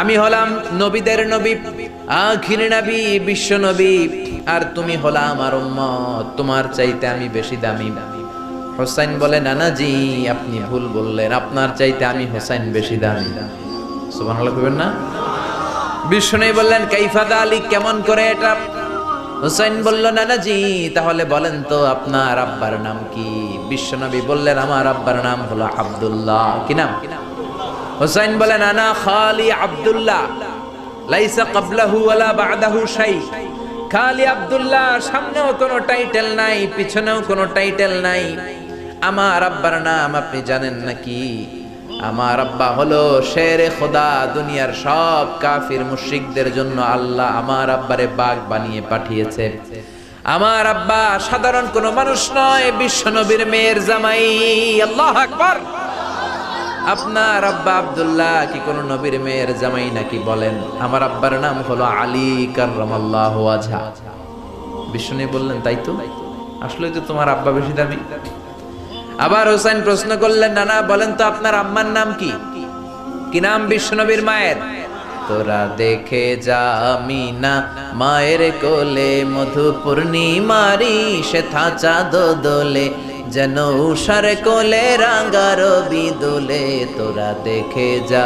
আমি হলাম নবীদের নবী, আখির নবী, বিশ্ব নবী। আর তুমি হলা আমার উম্মত, তোমার চাইতে আমি বেশি দামি। হোসাইন বলে নানাজি আপনি ভুল বললেন, আপনার চাইতে আমি হোসাইন বেশি দামি। সুবহানাল্লাহ কইবেন না? বিষ্ণু বললেন কাইফাদা আলী কেমন করে এটা? হুসাইন বলল নানাজি তাহলে বলেন তো, আপনার আব্বার নাম কি? বিশ্বনবী বললেন, আমার আব্বার নাম হলো আব্দুল্লাহ। কি নাম? হুসাইন বলেন, আনা খালি আব্দুল্লাহ, লাইসা ক্বাবলাহু ওয়ালা বা'দাহু শাই। খালি আব্দুল্লাহ, সামনেও কোনো টাইটেল নাই, পিছনেও কোনো টাইটেল নাই। আমার আব্বার নাম আপনি জানেন নাকি? আমার আব্বা হলো শেরে খোদা, দুনিয়ার সব কাফির মুশরিকদের জন্য আল্লাহ আমার আব্বারে বাঘ বানিয়ে পাঠিয়েছে। আমার আব্বা সাধারণ কোনো মানুষ নয়, বিশ্ব নবীর মেয়ের জামাই, আল্লাহ আকবার। আপনার আব্বা আব্দুল্লাহ কি কোন নবীর মেয়ের জামাই নাকি বলেন? আমার আব্বার নাম হলো আলী কার্রামাল্লাহু আজহা বিষ্ণু বললেন, তাই তো? আসলে তো তোমার আব্বা বেশি দামি। আবার হোসেন প্রশ্ন করলেন, নানা, বলেন তো আপনার আম্মার নাম কি? কি নাম বিশ্বনবীর মায়ের? তোরা দেখে যা মিনা মায়ের কোলে মধু পূর্ণিমারি সে থাচা দোলে যেন উষার কোলে রাঙ্গার বিদুলে, তোরা দেখে যা,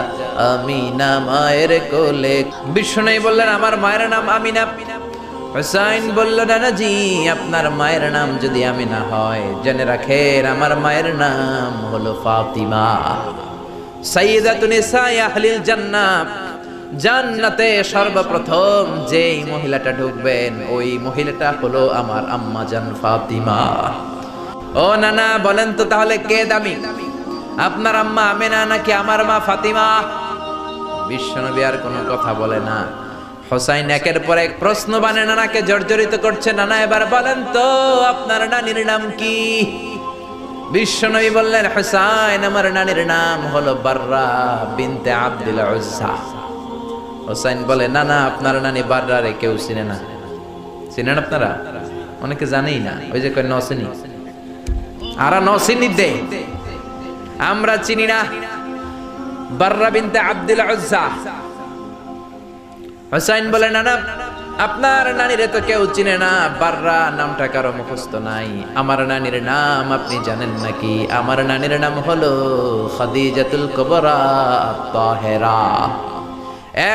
আমিনা মায়ের কোলে। বিষ্ণু বললেন, আমার মায়ের নাম আমিনা। হুসাইন বলল, নানাজি, আপনার মায়ের নাম যদি আমিনা হয়, জেনে রাখেন আমার মায়ের নাম হলো ফাতিমা। আহলিল জান্নাত, জান্নাতে সর্বপ্রথম যেই মহিলাটা ঢুকবেন, ওই মহিলাটা হলো আমার আম্মা জান ফাতিমা। ও নানা, বলেন তো তাহলে কে দামি? আপনার আম্মা আমেনা নাকি আমার মা ফাতিমা? বিশ্বনবী আর কোনো কথা বলে না। হোসাইন একের পর এক প্রশ্ন বানে, নানাকে জর্জরিত করছে। নানা এবার বলেন তো, আপনার নানির নাম কি? বিশ্বনবী বললেন, হোসাইন, আমার নানির নাম হলো বাররা বিনতে আব্দুল উজ্জা। হোসাইন বলে না না আপনার নানি বাররা রে কেউ চিনে না। চিনেন আপনারা? অনেকে জানেই না। ওই যে কয় নসিনী আরা নসিনী দে। আমরা চিনি না। বাররা বিনতে আব্দুল উজ্জা হোসাইন বলে না না আপনার নানিরে তো কেউ চিনে না। বাররা নামটা কারও মুখস্থ নাই। আমার নানির নাম আপনি জানেন নাকি? আমার নানির নাম হলো খাদিজাতুল কুবরা তাহেরা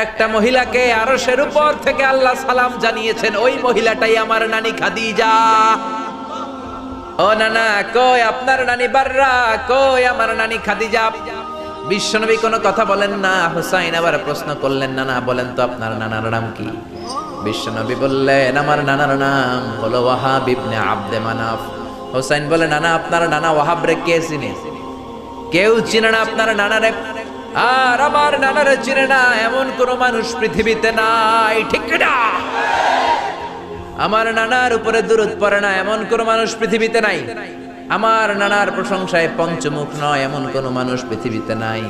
একটা মহিলাকে আরশের উপর থেকে আল্লাহ সালাম জানিয়েছেন, ওই মহিলাটাই আমার নানি খাদিজা। ও নানা, কই আপনার নানি বাররা? কই আমার নানি খাদিজা? বিশ্বনবী কোনো কথা বলেন না, হুসাইন আবার প্রশ্ন করলেন, নানা, বলেন তো আপনার নানার নাম কি? বিশ্বনবী বললেন, আমার নানার নাম হলো ওয়াহাব ইবনে আব্দে মানাফ। হুসাইন বলে, নানা, আপনার নানা ওয়াহাব রে কে চিনে? কেউ চিনে না আপনার নানারে। আর আমার নানারে চিনে না, এমন কোন মানুষ পৃথিবীতে নাই, ঠিক না আমার নানার উপরে দূরত পড়ে না, এমন কোন মানুষ পৃথিবীতে নাই। আমার নানার প্রশংসায় পঞ্চমুখ নয়, এমন কোন মানুষ পৃথিবীতে নাই।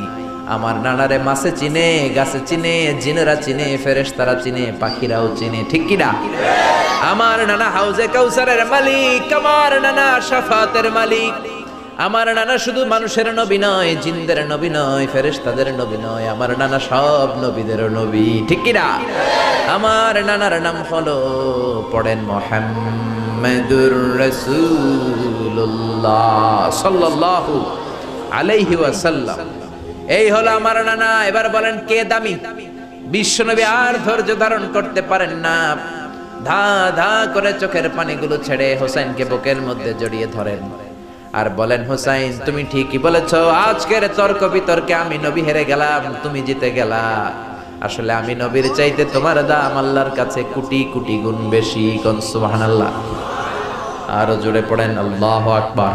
আমার নানারে মাছে চিনে, গাছে চিনে, জিনেরা চিনে, ফেরেশতারা চিনে, পাখিরাও চিনে, ঠিক কিনা আমার নানা হাউজে কাউসারের মালিক, আমার নানা সাফাতের মালিক আমার নানা শুধু মানুষের নবী নয়, জিনদের নবী নয়, ফেরেশতাদের নবী নয়, আমার নানা সব নবীদের নবী। ঠিক কিনা আমার নানার নাম হলো, পড়েন মোহাম্মদুর সাল্লাল্লাহু আলাইহি ওয়াসাল্লাম। এই হলো আমার নানা। এবার বলেন, কে দামি? বিশ্বনবী আর ধৈর্য ধারণ করতে পারেন না। ধা ধা করে চোখের পানিগুলো ছেড়ে হোসেনকে বুকের মধ্যে জড়িয়ে ধরেন। আর বলেন, হোসাইন, তুমি ঠিকই বলেছ, আজকের তর্ক বিতর্কে আমি নবী হেরে গেলাম, তুমি জিতে গেলা। আসলে আমি নবীর চাইতে তোমার দাম আল্লাহর কাছে কোটি কুটি গুণ বেশি কনসুবাহান আল্লাহ আরও জোরে পড়েন, আল্লাহ আকবার।